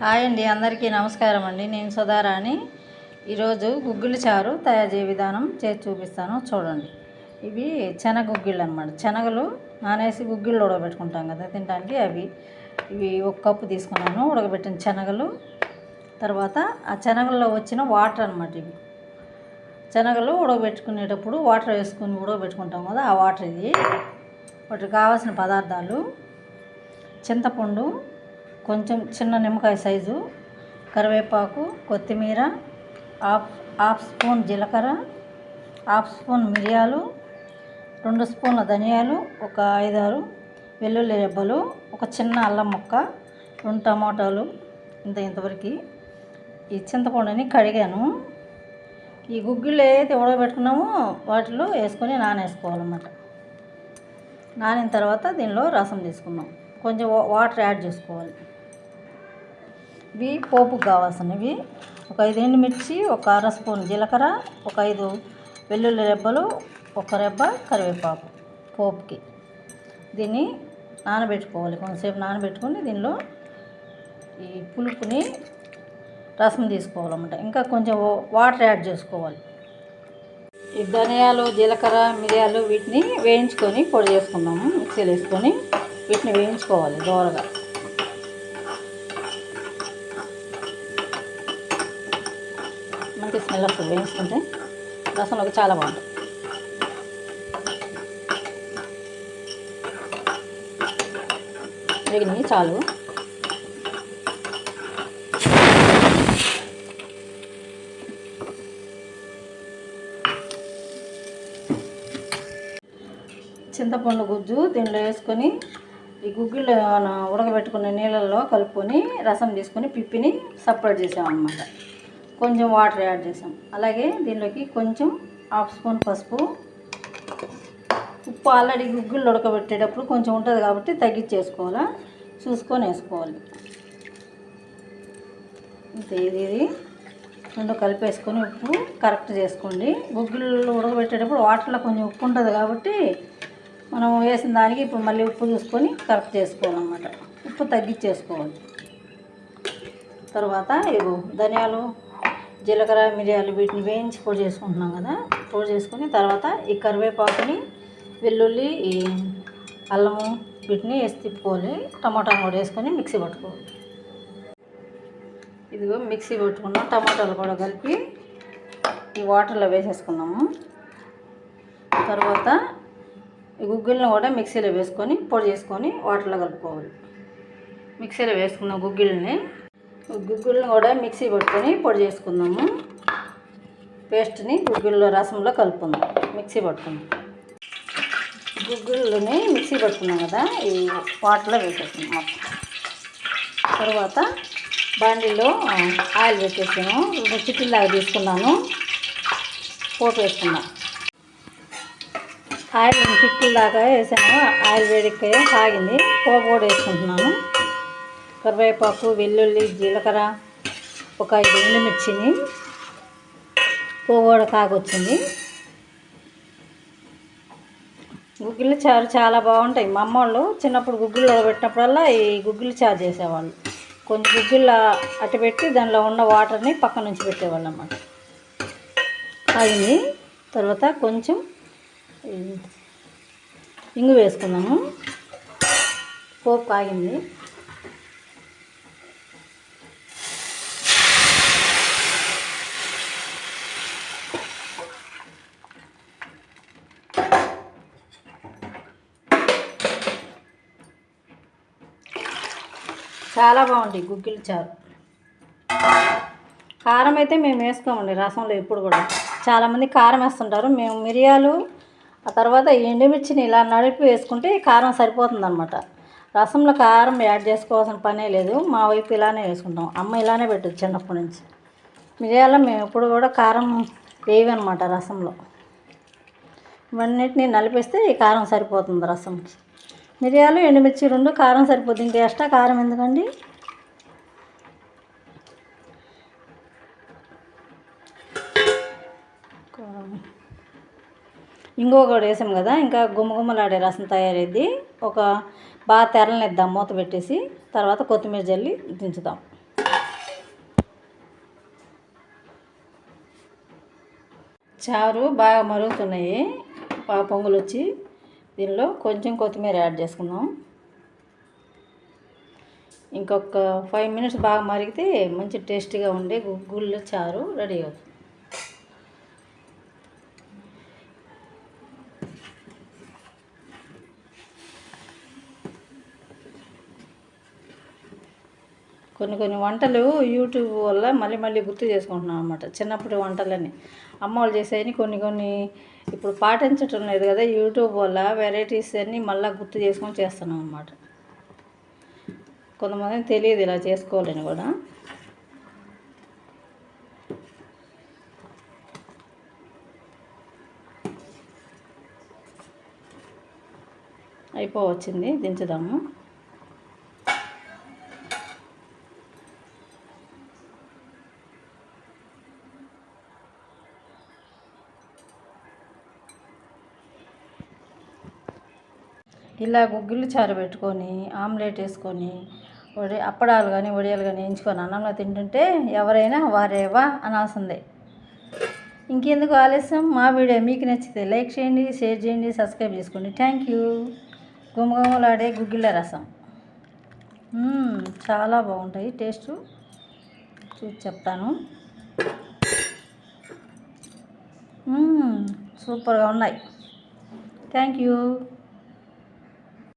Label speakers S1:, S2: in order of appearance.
S1: Hi అండి అందరికీ నమస్కారం అండి. నేను సుధారాణి. ఈరోజు గుగ్గిళ్ళు చారు తయారు చేయ విధానం చేసి చూపిస్తాను. చూడండి. ఇవి శనగ గుగ్గిళ్ళు అనమాట శనగలు నానేసి గుగ్గిళ్ళు ఉడకబెట్టుకుంటాం కదా తినడానికి అవి. ఇవి ఒక కప్పు తీసుకున్నాను ఉడకబెట్టిన శనగలు. తర్వాత ఆ శనగల్లో వచ్చిన వాటర్ అనమాట ఇవి. శనగలు ఉడకబెట్టుకునేటప్పుడు వాటర్ వేసుకుని ఉడకబెట్టుకుంటాం కదా ఆ వాటర్ ఇది. వాటికి కావాల్సిన పదార్థాలు చింతపండు కొంచెం చిన్న నిమ్మకాయ సైజు కరివేపాకు కొత్తిమీర హాఫ్ హాఫ్ స్పూన్ జీలకర్ర హాఫ్ స్పూన్ మిరియాలు రెండు స్పూన్ల ధనియాలు ఒక ఐదారు వెల్లుల్లి రెబ్బలు ఒక చిన్న అల్లం ముక్క రెండు టమాటాలు ఇంత ఇంతవరకు. ఈ చింతపండుని కడిగాను. ఈ గుగ్గిళ్ళు ఏదైతే ఉడకబెట్టుకున్నామో వాటిలో వేసుకొని నానేసుకోవాలన్నమాట. నానిన తర్వాత దీనిలో రసం తీసుకుందాం. కొంచెం వాటర్ యాడ్ చేసుకోవాలి. ఇవి పోపుకు కావాల్సినవి. ఒక ఐదు ఎండుమిర్చి ఒక అర స్పూన్ జీలకర్ర ఒక ఐదు వెల్లుల్లి రెబ్బలు ఒక రెబ్బ కరివేపాకు పోపుకి. దీన్ని నానబెట్టుకోవాలి. కొంతసేపు నానబెట్టుకుని దీనిలో ఈ పులుపుని రసం తీసుకోవాలన్నమాట. ఇంకా కొంచెం వాటర్ యాడ్ చేసుకోవాలి. ఈ ధనియాలు జీలకర్ర మిరియాలు వీటిని వేయించుకొని పొడి చేసుకుందాము. మిక్సీలో వేసుకొని వీటిని వేయించుకోవాలి దోరగా. మంచి స్మెల్ వస్తుంది వేయించుకుంటే రసంలోకి చాలా బాగుంటుంది. వేగినవి చాలు. చింతపండు గుజ్జు దీనిలో వేసుకొని ఈ గుగ్గిళ్ళు మన ఉడకబెట్టుకున్న నీళ్ళల్లో కలుపుకొని రసం తీసుకొని పిప్పిని సపరేట్ చేసామన్నమాట కొంచెం వాటర్ యాడ్ చేసాం. అలాగే దీనిలోకి కొంచెం హాఫ్ స్పూన్ పసుపు. ఉప్పు ఆల్రెడీ గుగ్గిళ్ళు ఉడకబెట్టేటప్పుడు కొంచెం ఉంటుంది కాబట్టి తగ్గించేసుకోవాలా? చూసుకొని వేసుకోవాలి. అంతే ఇది ఇది. రెండు కలిపేసుకొని ఉప్పు కరెక్ట్ చేసుకోండి. గుగ్గులు ఉడకబెట్టేటప్పుడు వాటర్లో కొంచెం ఉప్పు ఉంటుంది కాబట్టి మనం వేసిన దానికి ఇప్పుడు మళ్ళీ ఉప్పు చూసుకొని కరెక్ట్ చేసుకోవాలన్నమాట. ఉప్పు తగ్గించేసుకోవాలి. తర్వాత ఇగో ధనియాలు జీలకర్ర మిరియాలు వీటిని వేయించి పొడి చేసుకుంటున్నాం కదా. పొడి చేసుకొని తర్వాత ఈ కరివేపాకుని వెల్లుల్లి ఈ అల్లము వీటిని వేసి తిప్పుకోవాలి. టమాటాలు కూడా వేసుకొని మిక్సీ పట్టుకోవాలి. ఇదిగో మిక్సీ పట్టుకున్నాం. టమాటాలు కూడా కలిపి ఈ వాటర్లో వేసేసుకున్నాము. తర్వాత ఈ గుగ్గిళ్ళను కూడా మిక్సీలో వేసుకొని పొడి చేసుకొని వాటర్లో కలుపుకోవాలి. మిక్సీలో వేసుకున్న గుగ్గిళ్ళని గుగ్గుళ్ళని కూడా మిక్సీ పట్టుకొని పొడి చేసుకుందాము. పేస్ట్ని గుగ్గిళ్ళ రసంలో కలుపుకుందాం. మిక్సీ పట్టుకుందాం. గుగ్గిళ్ళని మిక్సీ పట్టుకున్నాం కదా ఈ వాటర్లో వేసేస్తున్నాం మొత్తం. తర్వాత బాండీలో ఆయిల్ పెట్టేసాము. చిట్టిలాగా తీసుకున్నాను. పోపు వేసుకున్నాను ఆయిల్ చిక్కుల దాకా వేసాను ఆయిల్ వేడెక్కాయి కాగింది పోపు కూడా వేసుకుంటున్నాను. కరివేపాకు వెల్లుల్లి జీలకర్ర ఒక ఐదు ఎండుమిర్చిని పోపు కూడా కాగొచ్చింది. గుగ్గిళ్ళు చారు చాలా బాగుంటాయి. మా అమ్మ వాళ్ళు చిన్నప్పుడు గుగ్గిళ్ళు పెట్టినప్పుడల్లా ఈ గుగ్గిళ్ళు చారు చేసేవాళ్ళు. కొంచెం గుగ్గిళ్ళ అటు పెట్టి దానిలో ఉన్న వాటర్ని పక్క నుంచి పెట్టేవాళ్ళు అన్నమాట. కాగింది తర్వాత కొంచెం ఇంగు వేసుకున్నాము. పోపు కాగింది. చాలా బాగుంటాయి గుగ్గిల చారు. కారం అయితే మేము వేసుకోమండి రసంలో ఎప్పుడు కూడా. చాలామంది కారం వేస్తుంటారు. మేము మిరియాలు ఆ తర్వాత ఎండుమిర్చిని ఇలా నడిపి వేసుకుంటే కారం సరిపోతుందన్నమాట. రసంలో కారం యాడ్ చేసుకోవాల్సిన పనే లేదు. మా వైపు ఇలానే వేసుకుంటాం. అమ్మ ఇలానే పెట్టదు చిన్నప్పటి నుంచి. మిరియాలు మేము ఎప్పుడు కూడా కారం వేయమన్నమాట రసంలో. ఇవన్నిటిని నలిపేస్తే ఈ కారం సరిపోతుంది రసంకి. మిరియాలు ఎండుమిర్చి రెండు కారం సరిపోద్ది. ఇంకా ఎక్స్ట్రా కారం ఎందుకండి? ఇంకొకటి వేసాం కదా ఇంకా గుమ్మగుమ్మలాడే రసం తయారైద్ది. ఒక బాగా తెరలనిద్దాం మూత పెట్టేసి తర్వాత కొత్తిమీర జల్లి దించుదాం. చారు బాగా మరుగుతున్నాయి. పొంగులు వచ్చి దీనిలో కొంచెం కొత్తిమీర యాడ్ చేసుకుందాం. ఇంకొక ఫైవ్ మినిట్స్ బాగా మరిగితే మంచి టేస్టీగా ఉండే గుళ్ళు చారు రెడీ అవుతుంది. కొన్ని కొన్ని వంటలు యూట్యూబ్ వల్ల మళ్ళీ మళ్ళీ గుర్తు చేసుకుంటున్నాం అనమాట చిన్నప్పటి వంటలని. అమ్మ వాళ్ళు చేసేవి కొన్ని కొన్ని ఇప్పుడు పాటించటం లేదు కదా యూట్యూబ్ వల్ల వెరైటీస్ అన్నీ మళ్ళీ గుర్తు చేసుకొని చేస్తున్నాం అనమాట కొంతమంది తెలియదు ఇలా చేసుకోవాలని కూడా. అయిపోవచ్చింది దించుదాము. ఇలా గుగ్గిళ్ళు చారు పెట్టుకొని ఆమ్లెట్ వేసుకొని వడి అప్పడాలు కానీ వడియాలు కానీ వేయించుకొని అన్నంలో తింటుంటే ఎవరైనా వారేవా అనాల్సిందే. ఇంకెందుకు ఆలస్యం? మా వీడియో మీకు నచ్చితే లైక్ చేయండి షేర్ చేయండి సబ్స్క్రైబ్ చేసుకోండి. Thank you. గుమగుమలాడే గుగ్గిళ్ళ రసం. చాలా బాగుంటాయి. టేస్ట్ చూసి చెప్తాను. సూపర్గా ఉన్నాయి. Thank you.